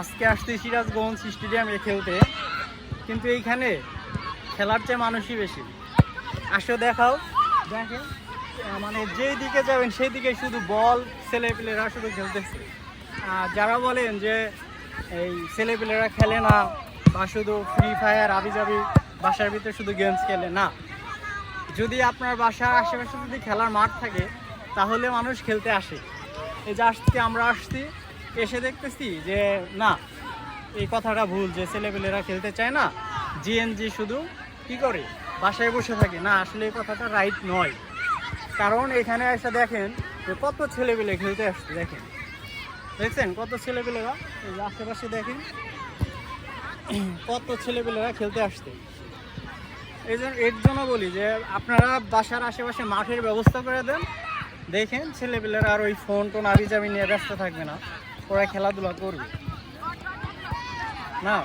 আজকে আসছি সিরাজগঞ্জ স্টেডিয়ামে খেলতে। কিন্তু এইখানে খেলার চেয়ে মানুষই বেশি। আসো দেখাও। দেখেন মানে যেই দিকে যাবেন সেই দিকে শুধু বল ছেলে ছেলেপিলেরা শুধু খেলতেছে। আর যারা বলেন যে এই ছেলে ছেলেপিলেরা খেলে না বা শুধু ফ্রি ফায়ার আবি যাবি বাসার ভিতরে শুধু গেমস খেলে না। যদি আপনার বাসার আশেপাশে যদি খেলার মাঠ থাকে, তাহলে মানুষ খেলতে আসে। এই যে আজকে আমরা আসছি এসে দেখতেছি যে, না, এই কথাটা ভুল যে ছেলেপেলেরা খেলতে চায় না জিএনজি শুধু কি করে? বাসায় বসে থাকে। না, আসলে এই কথাটা রাইট নয়। কারণ এখানে এসে দেখেন যে কত ছেলেপেলে খেলতে আসছে, দেখেন। দেখছেন কত ছেলেপেলেরা? এই আশেপাশে দেখেন, কত ছেলেপেলেরা খেলতে আসছে। এই জন্য এর জন্য বলি যে, আপনারা বাসার আশেপাশে মাঠের ব্যবস্থা করে দেন। দেখেন ছেলেপেলেরা আর ওই ফোন টোন আবি যাবি নিয়ে ব্যস্ত থাকবে না। ওরা খেলাধুলা করবে। না